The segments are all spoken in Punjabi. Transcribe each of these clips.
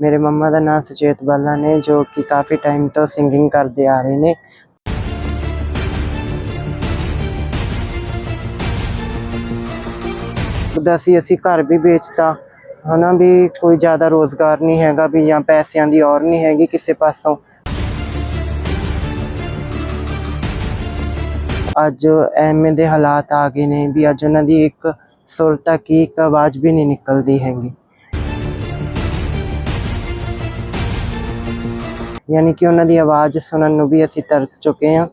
ਮੇਰੇ ਮੰਮਾ ਦਾ ਨਾਮ ਸੁਚੇਤ ਬਾਲਾ ਨੇ, ਜੋ ਕਿ ਕਾਫੀ ਟਾਈਮ ਤੋਂ ਸਿੰਗਿੰਗ ਕਰਦੇ ਆ ਰਹੇ ਨੇ। ਦਾ ਅਸੀਂ ਘਰ ਵੀ ਵੇਚਤਾ। ਹਨਾ ਵੀ ਕੋਈ ਜ਼ਿਆਦਾ ਰੋਜ਼ਗਾਰ ਨਹੀਂ ਹੈਗਾ ਵੀ, ਜਾਂ ਪੈਸਿਆਂ ਦੀ ਔਰ ਨਹੀਂ ਹੈਗੀ ਕਿਸੇ ਪਾਸੋਂ। ਅੱਜ ਐਵੇਂ ਦੇ ਹਾਲਾਤ ਆ ਗਏ ਨੇ ਵੀ ਅੱਜ ਉਹਨਾਂ ਦੀ ਇੱਕ ਸੁਰ ਤੱਕ ਹੀ ਇੱਕ ਆਵਾਜ਼ ਵੀ ਨਹੀਂ ਨਿਕਲਦੀ ਹੈਗੀ। ਯਾਨੀ ਕਿ ਉਹਨਾਂ ਦੀ ਆਵਾਜ਼ ਸੁਣਨ ਨੂੰ ਵੀ ਅਸੀਂ ਤਰਸ ਚੁੱਕੇ ਹਾਂ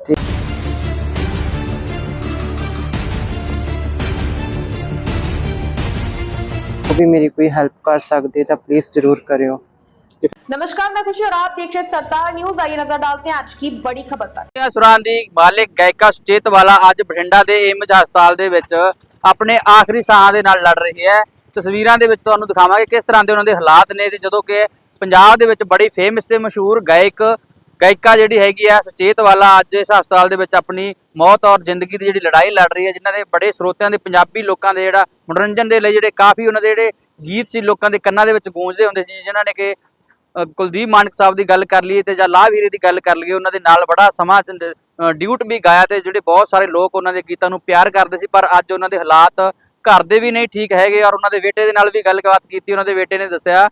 ਤੇ ਉਹ ਵੀ ਮੇਰੀ ਕੋਈ ਹੈਲਪ ਕਰ ਸਕਦੇ ਤਾਂ ਪਲੀਜ਼ ਜ਼ਰੂਰ ਕਰਿਓ नमस्कार मैं खुशी और आप देख रहे हैं सरदार न्यूज आइए नजर डालते हैं आज की बड़ी खबर पर ਇਹ ਸੁਰਾਂ ਦੀ ਮਾਲਿਕ ਗਾਇਕਾ ਸੁਚੇਤ ਵਾਲਾ ਅੱਜ ਬਠਿੰਡਾ ਦੇ ਏਮਜ ਹਸਪਤਾਲ ਦੇ ਵਿੱਚ ਆਪਣੇ ਆਖਰੀ ਸਾਹਾਂ ਦੇ ਨਾਲ ਲੜ ਰਹੀ ਹੈ ਤਸਵੀਰਾਂ ਦੇ ਵਿੱਚ ਤੁਹਾਨੂੰ ਦਿਖਾਵਾਂਗੇ ਕਿਸ ਤਰ੍ਹਾਂ ਦੇ ਉਹਨਾਂ ਦੇ ਹਾਲਾਤ ਨੇ ਤੇ ਜਦੋਂ ਕਿ ਪੰਜਾਬ ਦੇ ਵਿੱਚ ਬੜੀ ਫੇਮਸ ਤੇ ਮਸ਼ਹੂਰ ਗਾਇਕ ਗਾਇਕਾ ਜਿਹੜੀ ਹੈਗੀ ਆ ਸੁਚੇਤ ਵਾਲਾ ਅੱਜ ਇਸ ਹਸਪਤਾਲ ਦੇ ਵਿੱਚ ਆਪਣੀ ਮੌਤ ਔਰ ਜ਼ਿੰਦਗੀ ਦੀ ਜਿਹੜੀ ਲੜਾਈ ਲੜ ਰਹੀ ਹੈ ਜਿਨ੍ਹਾਂ ਦੇ ਬੜੇ ਸਰੋਤਿਆਂ ਦੇ ਪੰਜਾਬੀ ਲੋਕਾਂ ਦੇ ਜਿਹੜਾ ਮਨੋਰੰਜਨ ਦੇ ਲਈ ਜਿਹੜੇ ਕਾਫੀ ਉਹਨਾਂ ਦੇ ਜਿਹੜੇ ਗੀਤ ਸੀ ਲੋਕਾਂ ਦੇ ਕੰਨਾਂ ਦੇ ਵਿੱਚ ਗੂੰਜਦੇ ਹੁੰਦੇ ਸੀ ਜਿਨ੍ਹਾਂ ਨੇ ਕਿ ਕੁਲਦੀਪ ਮਾਨਕ ਸਾਹਿਬ ਦੀ ਗੱਲ ਕਰ ਲਈਏ ਤੇ ਜਾਂ ਲਾਹ ਵੀਰੇ ਦੀ ਗੱਲ ਕਰ ਲਈਏ ਉਹਨਾਂ ਦੇ ਨਾਲ ਬੜਾ ਸਮਾਂ ਅ, ਡਿਊਟ ਵੀ ਗਾਇਆ ਤੇ ਜਿਹੜੇ ਬਹੁਤ ਸਾਰੇ ਲੋਕ ਉਹਨਾਂ ਦੇ ਗੀਤਾਂ ਨੂੰ ਪਿਆਰ ਕਰਦੇ ਸੀ ਪਰ ਅੱਜ ਉਹਨਾਂ ਦੇ ਹਾਲਾਤ ਘਰ ਦੇ ਵੀ ਨਹੀਂ ਠੀਕ ਹੈਗੇ ਔਰ ਉਹਨਾਂ ਦੇ ਬੇਟੇ ਦੇ ਨਾਲ ਵੀ ਗੱਲਬਾਤ ਕੀਤੀ ਉਹਨਾਂ ਦੇ ਬੇਟੇ ਨੇ ਦੱਸਿਆ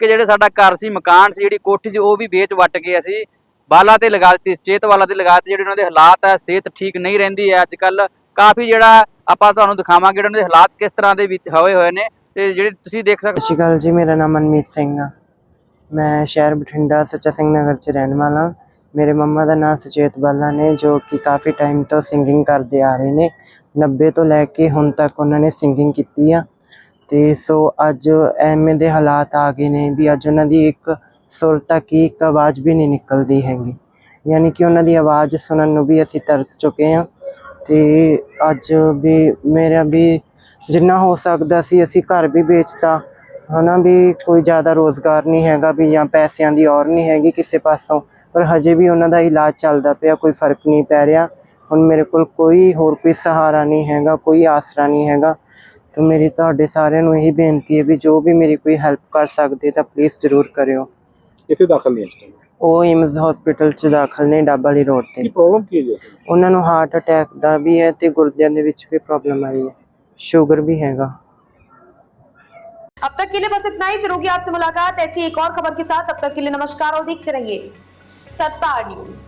ਕਿ ਜਿਹੜੇ ਸਾਡਾ ਘਰ ਸੀ, ਮਕਾਨ ਸੀ, ਜਿਹੜੀ ਕੋਠੀ ਸੀ, ਉਹ ਵੀ ਵੇਚ ਵੱਟ ਕੇ ਅਸੀਂ। ਬਾਲਾ ਤੇ ਲਗਾ ਦਿੱਤੀ ਚੇਤ ਵਾਲਾ ਤੇ ਲਗਾ ਦਿੱਤੀ, ਜਿਹੜੇ ਉਹਨਾਂ ਦੇ ਹਾਲਾਤ ਹੈ ਸਿਹਤ ਠੀਕ ਨਹੀਂ ਰਹਿੰਦੀ ਹੈ ਅੱਜ ਕੱਲ ਕਾਫੀ ਜਿਹੜਾ ਆਪਾਂ ਤੁਹਾਨੂੰ ਦਿਖਾਵਾਂਗੇ ਉਹਨਾਂ ਦੇ ਹਾਲਾਤ ਕਿਸ ਤਰ੍ਹਾਂ ਦੇ ਵਿੱਚ ਹੋਏ ਹੋਏ ਨੇ। ਤੇ ਜਿਹੜੇ ਤੁਸੀਂ ਦੇਖ ਸਕਦੇ ਸਤਿ ਸ਼੍ਰੀ ਅਕਾਲ ਜੀ, ਮੇਰਾ ਨਾਮ ਮਨਮੀਤ ਸਿੰਘ ਆ। ਮੈਂ ਸ਼ਹਿਰ ਬਠਿੰਡਾ, ਸੱਚਾ ਸਿੰਘ ਨਗਰ ਚ ਰਹਿਣ ਵਾਲਾ ਮੇਰੇ ਮੰਮਾ ਦਾ ਨਾਮ ਸੁਚੇਤ ਬਾਲਾ ਨੇ, ਜੋ ਕਿ ਕਾਫੀ ਟਾਈਮ ਤੋਂ ਸਿੰਗਿੰਗ ਕਰਦੇ ਆ ਰਹੇ ਨੇ। 90 ਤੋਂ ਲੈ ਕੇ ਹੁਣ ਤੱਕ ਉਹਨਾਂ ਨੇ ਸਿੰਗਿੰਗ ਕੀਤੀ ਆ। ਤੇ ਸੋ ਅੱਜ ਐਵੇਂ ਦੇ ਹਾਲਾਤ ਆ ਗਏ ਨੇ ਵੀ ਅੱਜ ਉਹਨਾਂ ਦੀ ਇੱਕ ਸੁਰ ਤੱਕ ਹੀ ਇੱਕ ਆਵਾਜ਼ ਵੀ ਨਹੀਂ ਨਿਕਲਦੀ ਹੈਗੀ। ਯਾਨੀ ਕਿ ਉਹਨਾਂ ਦੀ ਆਵਾਜ਼ ਸੁਣਨ ਨੂੰ ਵੀ ਅਸੀਂ ਤਰਸ ਚੁੱਕੇ ਹਾਂ ਤੇ ਅੱਜ ਵੀ ਮੇਰਾ ਵੀ ਜਿੰਨਾ ਹੋ ਸਕਦਾ ਸੀ ਅਸੀਂ ਘਰ ਵੀ ਵੇਚਤਾ। ਹਨਾ ਵੀ ਕੋਈ ਜ਼ਿਆਦਾ ਰੋਜ਼ਗਾਰ ਨਹੀਂ ਹੈਗਾ ਵੀ ਜਾਂ ਪੈਸਿਆਂ ਦੀ ਔਰ ਨਹੀਂ ਹੈਗੀ ਕਿਸੇ ਪਾਸੋਂ। ਪਰ ਹਜੇ ਵੀ ਉਹਨਾਂ ਦਾ ਇਲਾਜ ਚੱਲਦਾ ਪਿਆ, ਕੋਈ ਫ਼ਰਕ ਨਹੀਂ ਪੈ ਰਿਹਾ। ਹੁਣ ਮੇਰੇ ਕੋਲ ਕੋਈ ਹੋਰ ਕੋਈ ਸਹਾਰਾ ਨਹੀਂ ਹੈਗਾ, ਕੋਈ ਆਸਰਾ ਨਹੀਂ ਹੈਗਾ। ਤਾਂ ਮੇਰੀ ਤੁਹਾਡੇ ਸਾਰਿਆਂ ਨੂੰ ਇਹੀ ਬੇਨਤੀ ਹੈ ਵੀ ਜੋ ਵੀ ਮੇਰੀ ਕੋਈ ਹੈਲਪ ਕਰ ਸਕਦੇ ਤਾਂ ਪਲੀਜ਼ ਜ਼ਰੂਰ ਕਰਿਓ ਕਿੱਥੇ ਦਾਖਲ ਨੇ ਇਸ ਟਾਈਮ ਉਹ ਇਮਜ਼ ਹਸਪੀਟਲ ਚ ਦਾਖਲ ਨੇ ਡੱਬ ਵਾਲੀ ਰੋਡ ਕੀ ਤੇ ਪ੍ਰੋਬਲਮ ਕੀ ਹੈ ਜੀ ਅਸਲ ਉਹਨਾਂ ਨੂੰ ਹਾਰਟ ਅਟੈਕ ਦਾ ਵੀ ਹੈ ਤੇ ਗੁਰਦਿਆਂ ਦੇ ਵਿੱਚ ਵੀ ਪ੍ਰੋਬਲਮ ਆਈ ਹੈ ਸ਼ੂਗਰ ਵੀ ਹੈਗਾ अब तक के लिए बस इतना ही फिर होगी आपसे मुलाकात ऐसी एक और खबर के साथ अब तक के लिए नमस्कार और देखते रहिए सरदार न्यूज